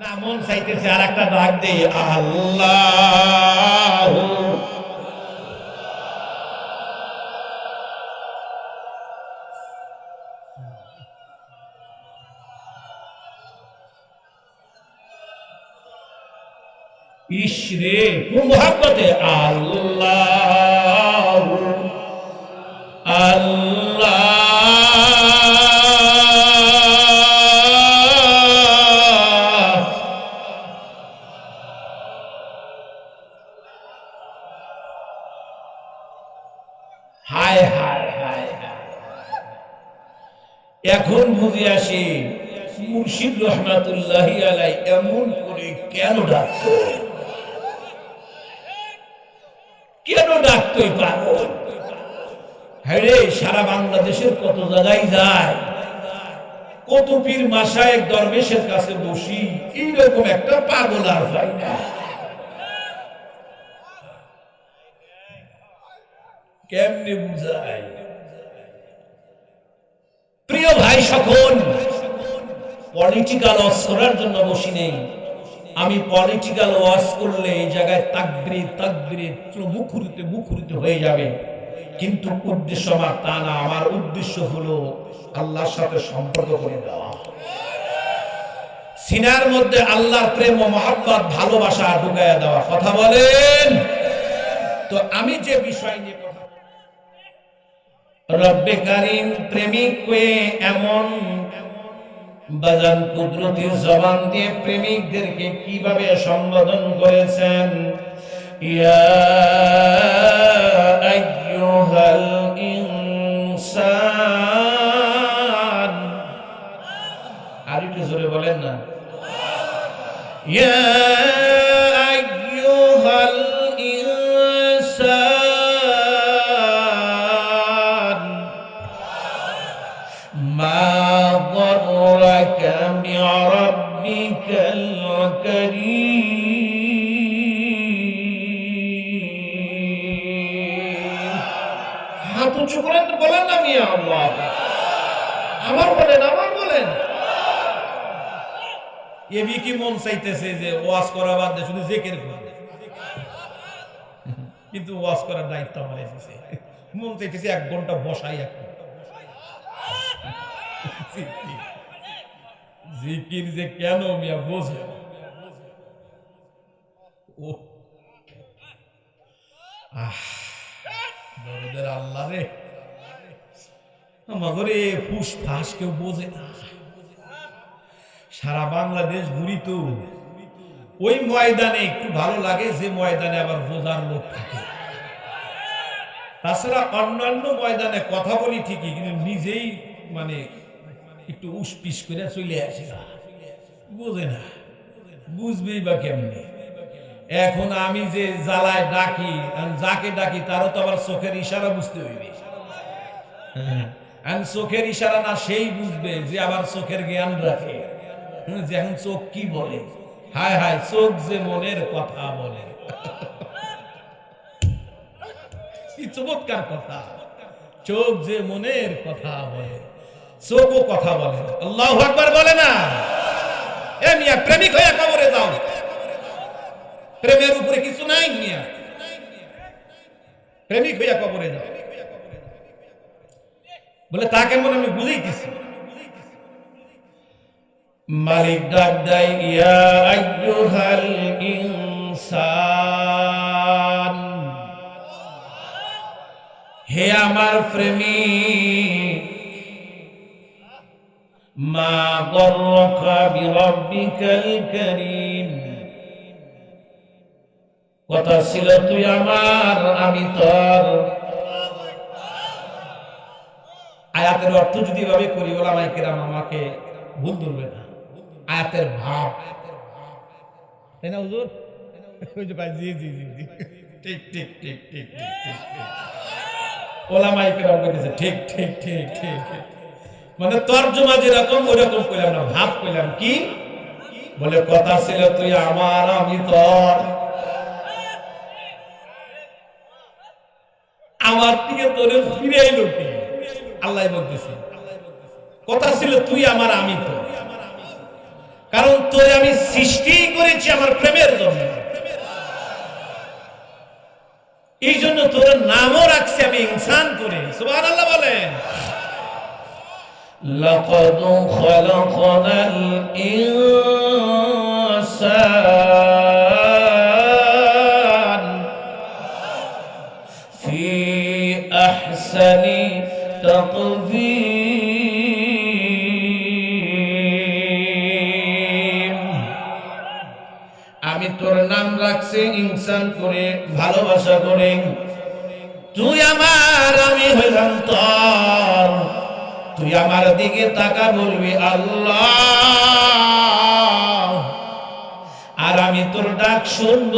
না মন চাইতেছে আর একটা ডাক দে আল্লাহ ইসরে মোহাম্মতে আল্লাহ। এখন বুঝে আসি মুর্শিদ রহমাতুল্লাহ আলাই এমন করে কেন ডাকতো? কেন ডাকতো পাগল? হ্যাঁ সারা বাংলাদেশের কত জায়গায় যায়। কত পীর মাসায়েক দরবেশের কাছে বসি, এইরকম একটা পাগল আর পাই না। কেমনে বুঝায়? ভাই সকল পলিটিক্যাল ওয়াজ করার জন্য বসি নেই। আমি পলিটিক্যাল ওয়াজ করলে এই জায়গায় তাকবিরে তাকবিরে মুখরিতে, মুখরিত হয়ে যাবে। কিন্তু উদ্দেশ্য আমার তা না, আমার উদ্দেশ্য হলো আল্লাহর সাথে সম্পর্ক করে দেওয়া। সিনার মধ্যে আল্লাহর প্রেম ও মহাব্বত, ভালোবাসা ঢুকাইয়া দেওয়া। কথা বলেন? তো আমি যে বিষয় নিয়ে রব্বে কারিম প্রেমিক হয়ে এমন বাজান কুদরতির জবান দিয়ে প্রেমিকদেরকে কীভাবে সম্বোধন করেছেন? ইয়া আইয়ুহাল ইনসান। আর একটু জোরে বলেন না। ইয়া এবি কি মন চাইতেছে যে ওয়াজ করা বাদ দিয়ে শুধু জেকের করবে? কিন্তু ওয়াজ করার দায়িত্ব আমার এসেছে। মন চাইতেছে এক ঘণ্টা বসাই এক জিকির। যে কেন মিয়া বোঝে ও। আহ, আল্লাহ রে। আমাদের ফুস ফাঁস কেউ বোঝে না। সারা বাংলাদেশ ঘুরি তো। ওই ময়দানে একটু ভালো লাগে যে ময়দানে আবার বোঝার লোক থাকে। তাছাড়া অন্যান্য ময়দানে কথা বলি ঠিকই কিন্তু নিজেই মানে একটু উসপিস করে চলে আসে। না বোঝে না বুঝবেই বা কেমনি। এখন আমি যে জ্বালায় ডাকি যাকে ডাকি তারও তো আবার চোখের ইশারা বুঝতে হইবে। হ্যাঁ, চোখের ইশারা না সেই বুঝবে যে আবার চোখের জ্ঞান রাখে। এখন চোখ কি বলে? হায় হায়, চোখ যে মনের কথা বলে। চমৎকার কথা। চোখ যে মনের কথা বলে, চোখও কথা বলে। আল্লাহ আকবার বলে না? এ মিয়া, প্রেমিক হয়ে কবরে যাও। প্রেমের উপরে কিছু নাই মিয়া। প্রেমিক হইয়া কবরে যাও। বলে তা কেমন আমি বুঝাইতেছি। মালিক ডাক দেয়, ইয়া আইয়ুহাল ইনসান, হে আমার প্রেমিক, মা গর্রকা বিরব্বিকাল করিম। কথা ছিল, তুই আমার আমি তোর আয়াতের অর্থ যদি এভাবে করি বলে আমাকে ভুল ধরবে না। আয়াতের ভাব। তাই না, হুজুর? জি জি জি জি। ঠিক ঠিক ঠিক ঠিক ঠিক ঠিক ঠিক। ঠিক ঠিক ঠিক। মানে তর্জমা যেরকম কইলাম না, ভাব কইলাম কি? বলে, কথা ছিল তুই আমার, আমি তোর। আমার দিকে তোরে ফিরে এলো আল্লাহ বলতেছে। কথা ছিল তুই আমার, আমি তো কারণ তোরে আমি সৃষ্টি করেছি আমার প্রেমের জন্য এই জন্য তোর নামও রাখছি আমি ইনসান করে সুবাহ আল্লাহ বলেন لقد خلقنا الإنسان في أحسن تقويم তোর নাম রাখছি ইনসান করে, ভালোবাসা করে। তুই আমার, আমি হইলাম তোর। তুই আমার দিকে তাকা বলবি, আল্লাহ। আর আমি তোর ডাক শুনব,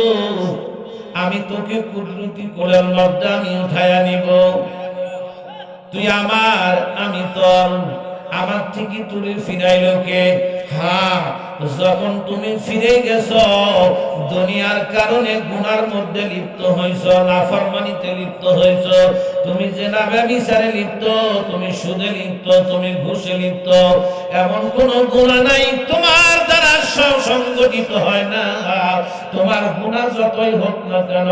আমি তোকে কুদরতি কোলের মধ্যে আমি উঠাইয়া নিব। তুই আমার, আমি তোর। আমার থেকে তুলে ফিরাইল কে? হ্যাঁ যখন তুমি ফিরে গেছ, দুনিয়ার কারণে গুনার মধ্যে লিপ্ত হইছ নাফরমানিতে লিপ্ত হয়েছ। তুমি জেনা ব্যবিচারে লিপ্ত, তুমি সুদে লিপ্ত, তুমি ঘুষে লিপ্ত। এমন কোন গুণা নাই, তোমার দ্বারা সংগঠিত হয় না। তোমার গুণা যতই হোক না কেন,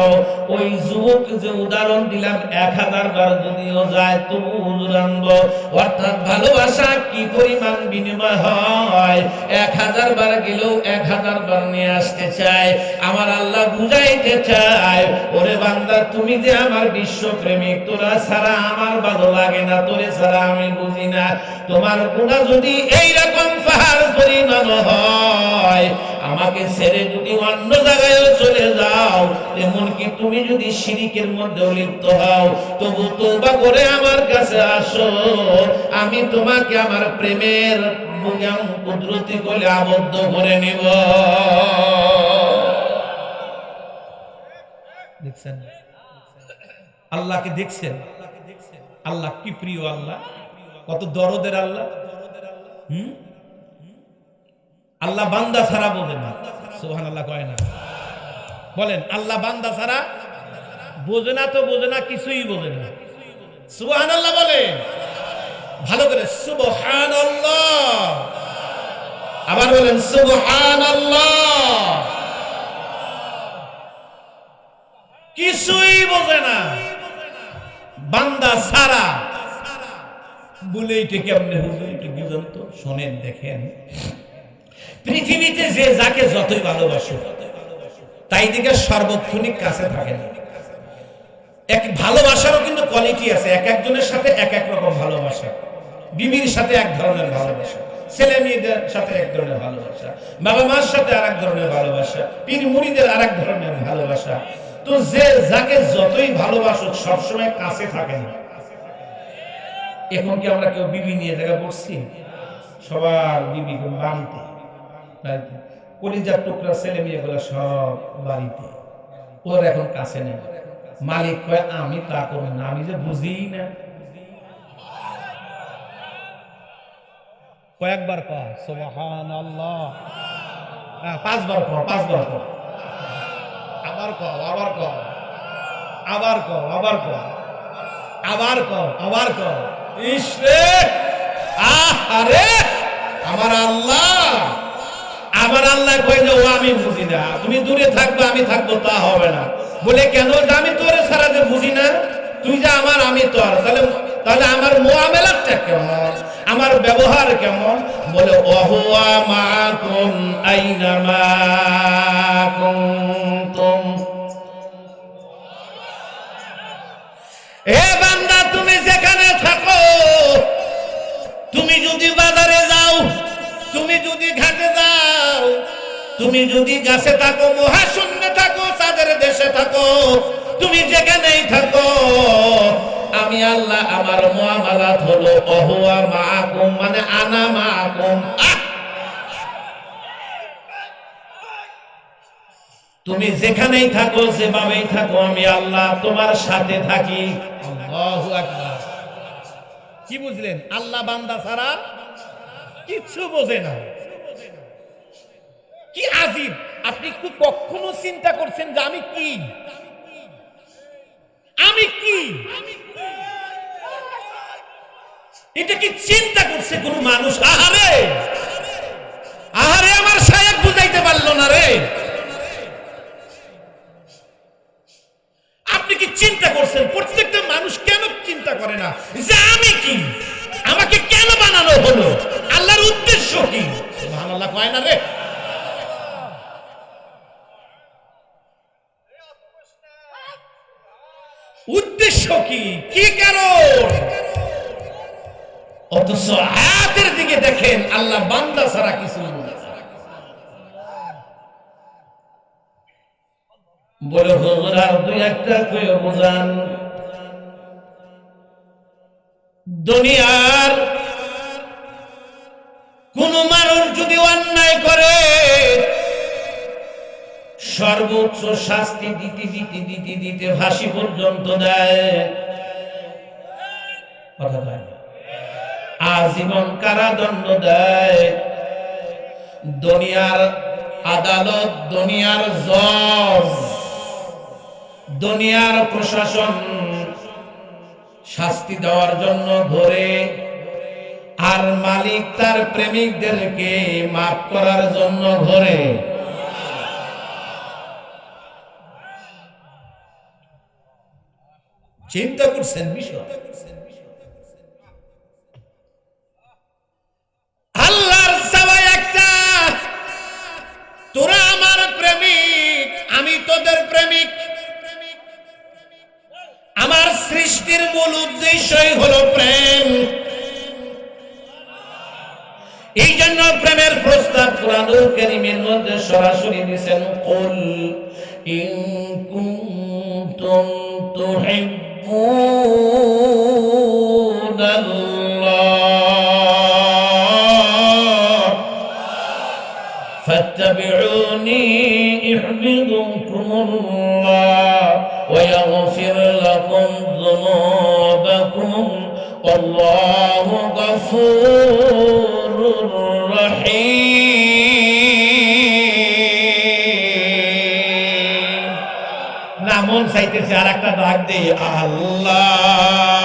ওই যুবক যে উদাহরণ দিলাম, এক হাজার বার যদিও যায় তবু হুজুর অর্থাৎ ভালোবাসা কি পরিমাণ বিনিময় হয়? এক হাজার বার গেলেও এক হাজার বার নিয়ে আসতে চায়, আমার আল্লাহ বুঝাইতে চায়, ওরে বান্দা, তুমি যে আমার বিশ্ব প্রেমিক তোরা ছাড়া আমার ভালো লাগে না, তোরে ছাড়া আমি বুঝি না। তোমার গুণা যদি এইরকম পাহাড় পরিমাণ হয়। আমাকে ছেড়ে যদি অন্য জায়গায় চলে যাও, এমনকি তুমি যদি শিরিকের মধ্যে লিপ্ত হও, তবু তোবা করে আমার কাছে আসো। আমি তোমাকে আমার প্রেমের কুদরতি করে আবদ্ধ করে নিব। দেখছেন? আল্লাহকে দেখছেন? আল্লাহ কি প্রিয় আল্লাহ? কত দরদের আল্লাহ? আল্লাহ বান্দা ছাড়া বলে না। সোহান আল্লাহ কয় না। বলেন, আল্লাহ বান্দা ছাড়া বোঝে না তো বোঝে না, কিছুই বোঝে না। সুবহান আল্লাহ বলেন। ভালো করে সুবহান আবার বলেন সুবহান কিছুই বোঝে না। বান্দা সারা বলে এটা কেমনে হুজুর? একটু বুঝুন তো শোনেন, দেখেন। পৃথিবীতে যে যাকে যতই ভালোবাসো তাই দিকে সার্বক্ষণিক কাছে থাকে না। এক ভালোবাসারও কিন্তু কোয়ালিটি আছে, এক একজনের সাথে এক এক রকম ভালোবাসা। বিবির সাথে এক ধরনের ভালোবাসা, ছেলে মেয়েদের সাথে এক ধরনের ভালোবাসা, বাবা মার সাথে আর এক ধরনের ভালোবাসা, পীর মুড়িদের আর এক ধরনের ভালোবাসা। তো যে যাকে যতই ভালোবাসুক, সবসময় কাছে থাকে না। এখন কি আমরা কেউ বিবি নিয়ে জায়গা পড়ছি সবার বিবি বাড়িতে বাড়িতে কলিজার টুকরা ছেলে মেয়েগুলো সব বাড়িতে। ওর এখন কাছে নেই। মালিক কয়, আমি তা করব না, আমি যে বুঝি না। কয়েকবার কয় সুবহান আল্লাহ পাঁচবার কর পাঁচবার কর আবার কর আবার কর আবার কর আবার কর আবার কর আবার আহ আমার আল্লাহ। আমার আল্লাহ কই যে, ও, আমি বুঝি না। তুমি দূরে থাকবে, আমি থাকব, তা হবে না। বলে, কেন আমি তোরে ছাড়া যে বুঝি না? তুই যে আমার আমি তোর তাহলে তাহলে আমার মোয়ামেলাটা কেমন? আমার ব্যবহার কেমন? বলে অহুয়া মাকুম আইনামা কুনতুম। এ বান্দা, তুমি থাকো তুমি যদি বাজারে যাও, তুমি যদি ঘাটে যাও, তুমি যদি গাছে থাকো, মহাশূন্যে থাকো চাঁদের দেশে থাকো, তুমি যেখানেই থাকো, আমি আল্লাহ আমার মুআমালাত হলো অহুয়া মাকুম মানে আনা আহ! তুমি যেখানেই থাকো, যেভাবেই থাকো, আমি আল্লাহ তোমার সাথে থাকি। আল্লাহু আকবার। কি বুঝলেন? আল্লাহ বান্দা ছাড়া কিচ্ছু বোঝে না। কি আজিব। আপনি কি কখনো চিন্তা করছেন যে আমি কি? আমি কি? এটা কি চিন্তা করছে কোন মানুষ? আহারে! আহারে, আমার করছেন? প্রত্যেকটা মানুষ কেন চিন্তা করে না? যে আমি কি? আমাকে কেন বানানো হলো? আল্লাহর উদ্দেশ্য কি? সুবহানাল্লাহ কয় না রে। উদ্দেশ্য কি? কি কারণ? অথচ আয়াতের দিকে দেখেন, আল্লাহ বান্দা ছাড়া কিছু না। বলে, হুজুর দুই একটা কয়ে বোঝান। দুনিয়ার কোন মানুষ যদি অন্যায় করে, সর্বোচ্চ শাস্তি দিতে দিতে দিতে দিতে ফাঁসি পর্যন্ত দেয়। কয় আজীবন কারাদণ্ড দেয়। দুনিয়ার আদালত, দুনিয়ার জজ দুনিয়ার প্রশাসন শাস্তি দেওয়ার জন্য ধরে, আর মালিক তার প্রেমিকদেরকে মাফ করার জন্য ধরে। চিন্তা করছেন বিষয় আল্লাহর সবাই একটা, তোরা আমার প্রেমিক, আমি তোদের প্রেমিক আমার নীতির মূল উদ্দেশ্যই হলো প্রেম। এই জন্য প্রেমের প্রস্তাব কোরআনুল কারীমের মধ্যে সরাসরি দিয়েছেন, কুল ইন কুনতুম তুহিব্বুনাল্লাহ। ফাত্তাবিউনি ইহবিদুকুম ذنوبكم والله غفور رحيم না মন চাইতেছে আর একটা ডাক দেই আল্লাহ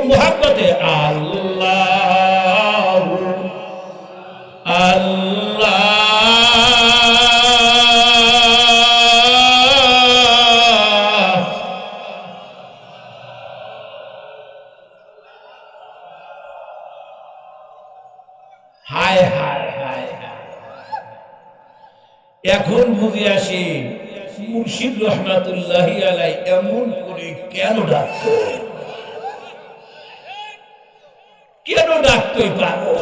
মহাব্বতে আল্লাহ আল্লাহ। হায় হায় হায় হায়। এখন বুঝে আসি মুর্শিদ রহমাতুল্লাহ আলাই এমন করে কেন ডাকত এই পাগল।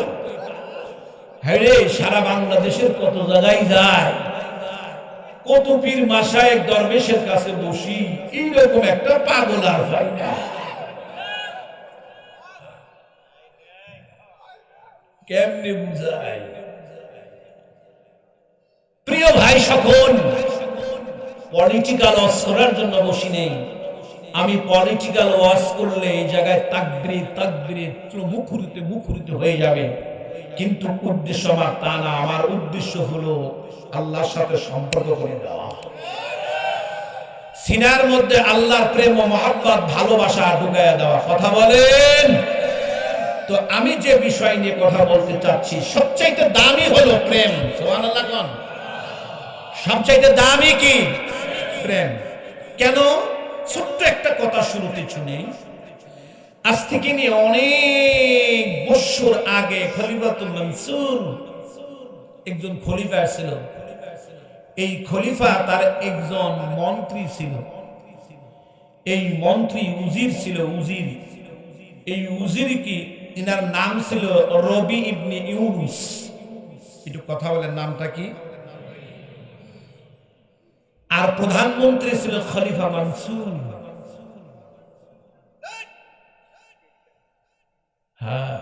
হ্যাঁ সারা বাংলাদেশের কত জায়গায় যায়। কত পীর মাসায়েক দরবেশের কাছে বসি, এইরকম একটা পাগল আর পাই না। কেমনে বুঝায়? প্রিয় ভাই সকল পলিটিক্যাল করার জন্য বসি নেই। আমি পলিটিক্যাল ওয়াজ করলে এই জায়গায় তাকবিরে তাকবিরে মুখরিতে মুখরিতে হয়ে যাবে। কিন্তু উদ্দেশ্য আমার তা না। আমার উদ্দেশ্য হলো আল্লাহর সাথে সম্পর্ক করে দেওয়া। সিনার মধ্যে আল্লাহর প্রেম ও মহাব্বত, ভালোবাসা ঢুকাইয়া দেওয়া। কথা বলেন? তো আমি যে বিষয় নিয়ে কথা বলতে চাচ্ছি, সবচাইতে দামি হলো প্রেম। সুবহানাল্লাহ কোন? সবচাইতে দামি কি? প্রেম। কেন? ছোট্ট একটা কথা শুরুতে শুনি। আজ থেকে নিয়ে অনেক বছর আগে খলিফাতুল মনসুর একজন খলিফা ছিল। এই খলিফা তার একজন মন্ত্রী ছিল। এই মন্ত্রী উজির ছিল, উজির। এই উজির কি? এনার নাম ছিল রবি ইবনে ইউনুস। একটু কথা বলেন, নামটা কি? আর প্রধানমন্ত্রী ছিল খলিফা মানসুর হ্যাঁ।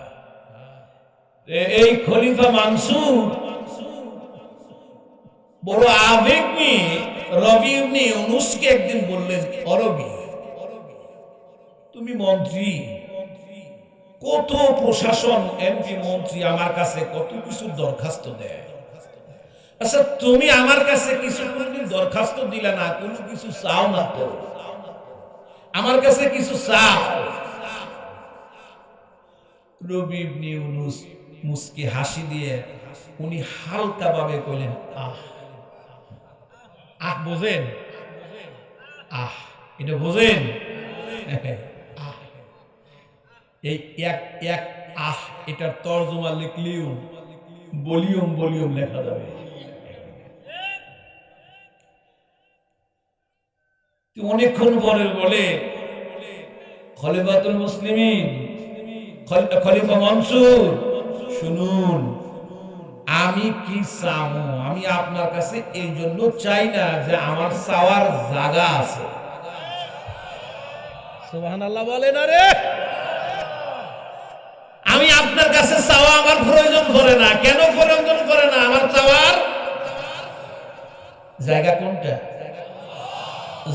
এই খলিফা মানসুর বড় আবেগ নিয়ে, রবি ইবনে ইউনুসকে একদিন বললেন, অরবি, তুমি মন্ত্রী। কত প্রশাসন এমপি মন্ত্রী আমার কাছে কত কিছু দরখাস্ত দেয়? আচ্ছা তুমি আমার কাছে কিছু কোনদিন দরখাস্ত দিলে না, কোনো কিছু চাও না তো? আমার কাছে কিছু হাসি দিয়ে উনি হালকা ভাবে কইলেন, আহ আহ, বোঝেন? আহ, এটা বোঝেন? এই এক এক আহ, এটার তর্জমা লিখলেও বলিউম বলিউম লেখা যাবে। অনেকক্ষণ পরে বলে খলিফাতুল মুসলিমিন খলি- খলিফা মনসুর শুনুন আমি কি চাবো আমি আপনার কাছে এই জন্য চাই না যে আমার চাওয়ার জায়গা আছে। সুবহান আল্লাহ বলেন আরে আমি আপনার কাছে চাওয়া আমার প্রয়োজন করে না। কেন প্রয়োজন করে না আমার চাওয়ার? জায়গা কোনটা?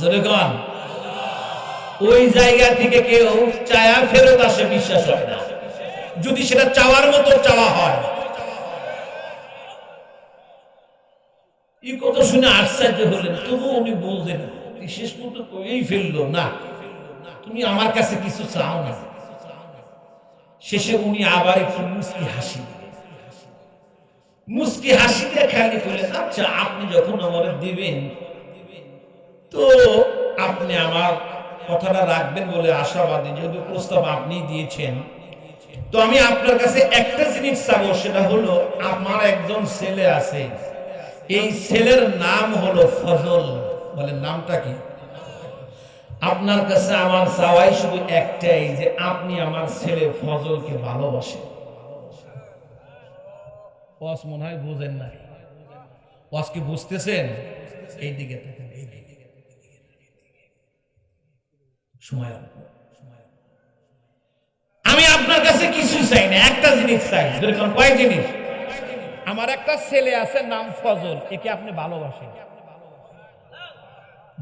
জোরে কন ওই জায়গা থেকে কেউ চায়া ফেরত আসে, বিশ্বাস হয় না। যদি সেটা চাওয়ার মতো চাওয়া হয়। কথা শুনে আশ্চর্য হলেন। তবু উনি বলছেন শেষ পর্যন্ত ফেলল না। তুমি আমার কাছে কিছু চাও না। শেষে উনি আবার একটু মুস্কি হাসি। মুস্কি হাসি দিয়ে খালি করলেন আচ্ছা আপনি যখন আমার দিবেন তো আপনি আমার কথাটা রাখবেন বলে আশাবাদী, যেহেতু প্রস্তাব আপনি দিয়েছেন। তো আমি আপনার কাছে একটা জিনিস চাবো, সেটা হলো আমার একজন ছেলে আছে। এই ছেলের নাম হলো ফজল। বলে নামটা কি? আপনার কাছে আমার চাওয়াই শুধু একটাই, যে আপনি আমার ছেলে ফজলকে ভালোবাসেন। ওয়াস মনে হয় বুঝেন নাই। ওয়াস কি বুঝতেছেন? এই দিকে এই দিকে সময় অল্প, আমি আপনার কাছে কিছু চাই না একটা জিনিস চাই যেরকম কয় জিনিস। আমার একটা ছেলে আছে নাম ফজল একে আপনি ভালোবাসেন।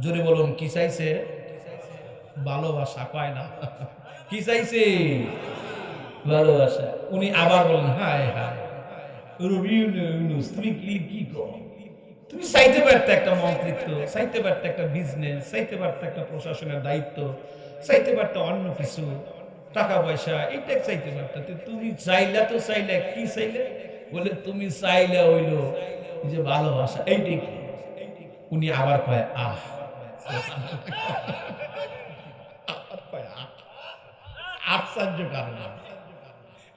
জোরে বলুন কি চাইছে? ভালোবাসা কয় না? কি চাইছে? ভালোবাসা। উনি আবার বলেন হায় হায়। রবি তুমি কি কি কর? তুমি চাইতে পারতে একটা মন্ত্রিত্ব, চাইতে পারতে একটা বিজনেস চাইতে পারতে একটা প্রশাসনের দায়িত্ব, চাইতে পারতে অন্য কিছু, টাকা পয়সা এইটা চাইতে পারতে। তুমি চাইলে তো চাইলে, কি চাইলে? বলে, তুমি চাইলে হইল যে ভালোবাসা, এইটাই কি? উনি আবার কয়, আহ। আশ্চর্য কারণ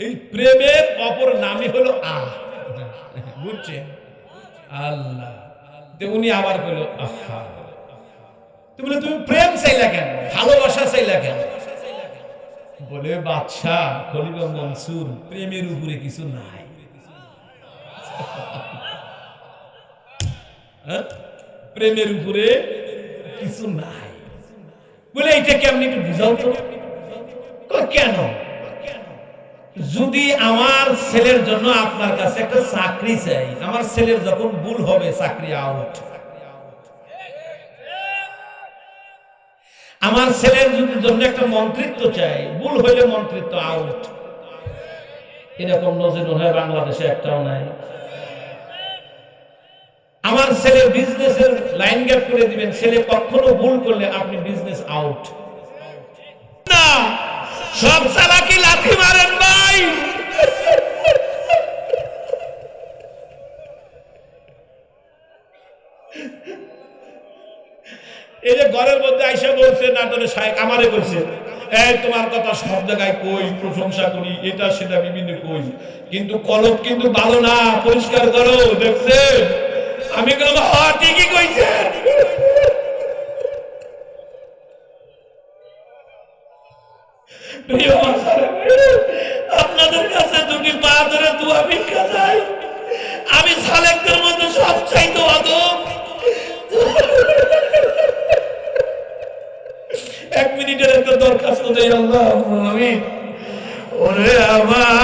এই প্রেমের অপর নামই হলো আহ। বুঝছেন? আল্লাহ। উনি আবার কইল, আহা। তো বলে, তুমি প্রেম চাইলা কেন? ভালোবাসা চাইলা কেন? বলে বাদশাহ খলিফা মনসুর, প্রেমের উপরে কিছু নাই। হ্যাঁ? প্রেমের উপরে কিছু নাই। বলে, এইটা কেমনি একটু বুঝাও তো? কেন? যদি আমার ছেলের জন্য আপনার কাছে একটা চাকরি চাই, আমার ছেলের যখন ভুল হবে, চাকরি আউট আমার ছেলের জন্য একটা মন্ত্রিত্ব চাই, ভুল হইলে মন্ত্রিত্ব আউট এরকম নজির হয় বাংলাদেশে একটাও নাই। আমার ছেলে বিজনেসের লাইন গ্যাপ করে দিবেন, ছেলে কখনো ভুল করলে আপনি বিজনেস আউট না! সব চালাকি লাথি মারেন ভাই। এই যে ঘরের মধ্যে আইসা বলছে নাটনের সাহেব আমারে বলছে, এই, তোমার কথা সব জায়গায় কই, প্রশংসা করি, এটা সেটা বিভিন্ন কই। কিন্তু কলম কিন্তু ভালো না, পরিষ্কার করো দেখছে আমি বললাম হ্যাঁ ঠিকই কইছে ওরে আমার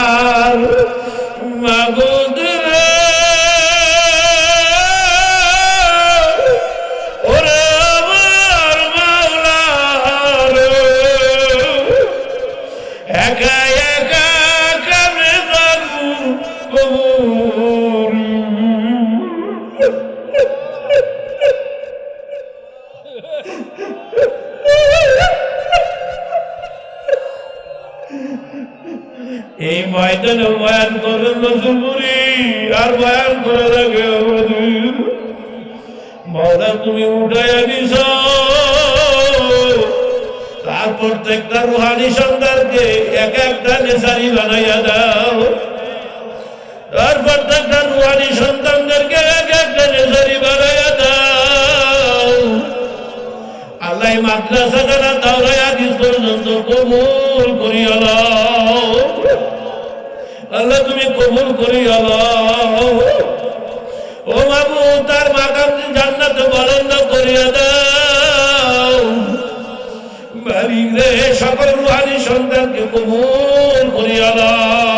তুমি উঠাইয়া দিছ। তার প্রত্যেকটা রুহানি সন্তানকে এক একটা নেশারি বানাইয়া দাও। তার প্রত্যেকটা রুহানি সন্তানদেরকে এক একটা নেশারি বানাইয়া দাও। আল্লাহ মাদ্রাসা যারা তাওরাই আদিস পর্যন্ত কবুল করি আল্লাহ তুমি কবুল করি আল্লাহ ও বাবু, তার মাকাম জান্নাত বরন্দ করিয়া দাও। বাড়ি রে সকল রুহানি সন্তানকে কবুল করিয়া দাও।